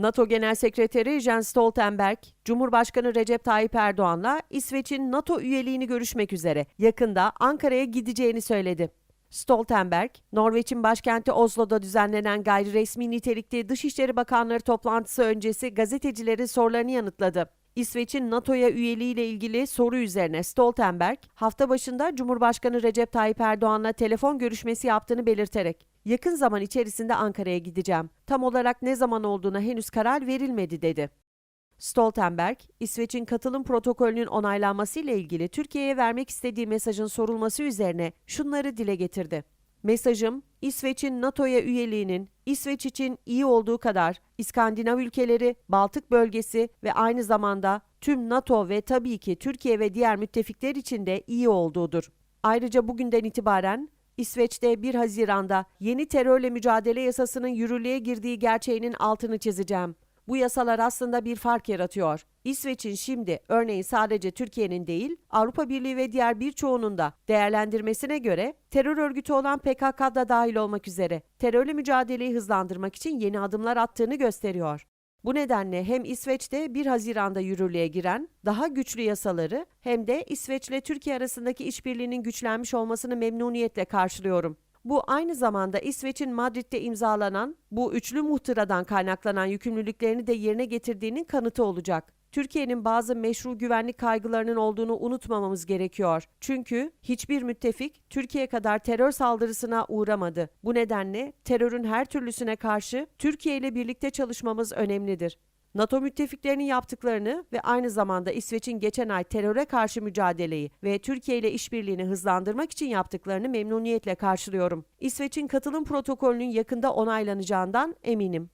NATO Genel Sekreteri Jens Stoltenberg, Cumhurbaşkanı Recep Tayyip Erdoğan'la İsveç'in NATO üyeliğini görüşmek üzere yakında Ankara'ya gideceğini söyledi. Stoltenberg, Norveç'in başkenti Oslo'da düzenlenen gayri resmi nitelikli Dışişleri Bakanları toplantısı öncesi gazetecilerin sorularını yanıtladı. İsveç'in NATO'ya üyeliğiyle ilgili soru üzerine Stoltenberg, hafta başında Cumhurbaşkanı Recep Tayyip Erdoğan'la telefon görüşmesi yaptığını belirterek, yakın zaman içerisinde Ankara'ya gideceğim. Tam olarak ne zaman olduğuna henüz karar verilmedi dedi. Stoltenberg, İsveç'in katılım protokolünün onaylanması ile ilgili Türkiye'ye vermek istediği mesajın sorulması üzerine şunları dile getirdi. Mesajım, İsveç'in NATO'ya üyeliğinin İsveç için iyi olduğu kadar İskandinav ülkeleri, Baltık bölgesi ve aynı zamanda tüm NATO ve tabii ki Türkiye ve diğer müttefikler için de iyi olduğudur. Ayrıca bugünden itibaren İsveç'te 1 Haziran'da yeni terörle mücadele yasasının yürürlüğe girdiği gerçeğinin altını çizeceğim. Bu yasalar aslında bir fark yaratıyor. İsveç'in şimdi örneğin sadece Türkiye'nin değil, Avrupa Birliği ve diğer birçoğunun da değerlendirmesine göre terör örgütü olan PKK da dahil olmak üzere terörle mücadeleyi hızlandırmak için yeni adımlar attığını gösteriyor. Bu nedenle hem İsveç'te 1 Haziran'da yürürlüğe giren daha güçlü yasaları hem de İsveç ile Türkiye arasındaki işbirliğinin güçlenmiş olmasını memnuniyetle karşılıyorum. Bu aynı zamanda İsveç'in Madrid'de imzalanan bu üçlü muhtıradan kaynaklanan yükümlülüklerini de yerine getirdiğinin kanıtı olacak. Türkiye'nin bazı meşru güvenlik kaygılarının olduğunu unutmamamız gerekiyor. Çünkü hiçbir müttefik Türkiye kadar terör saldırısına uğramadı. Bu nedenle terörün her türlüsüne karşı Türkiye ile birlikte çalışmamız önemlidir. NATO müttefiklerinin yaptıklarını ve aynı zamanda İsveç'in geçen ay teröre karşı mücadeleyi ve Türkiye ile işbirliğini hızlandırmak için yaptıklarını memnuniyetle karşılıyorum. İsveç'in katılım protokolünün yakında onaylanacağından eminim.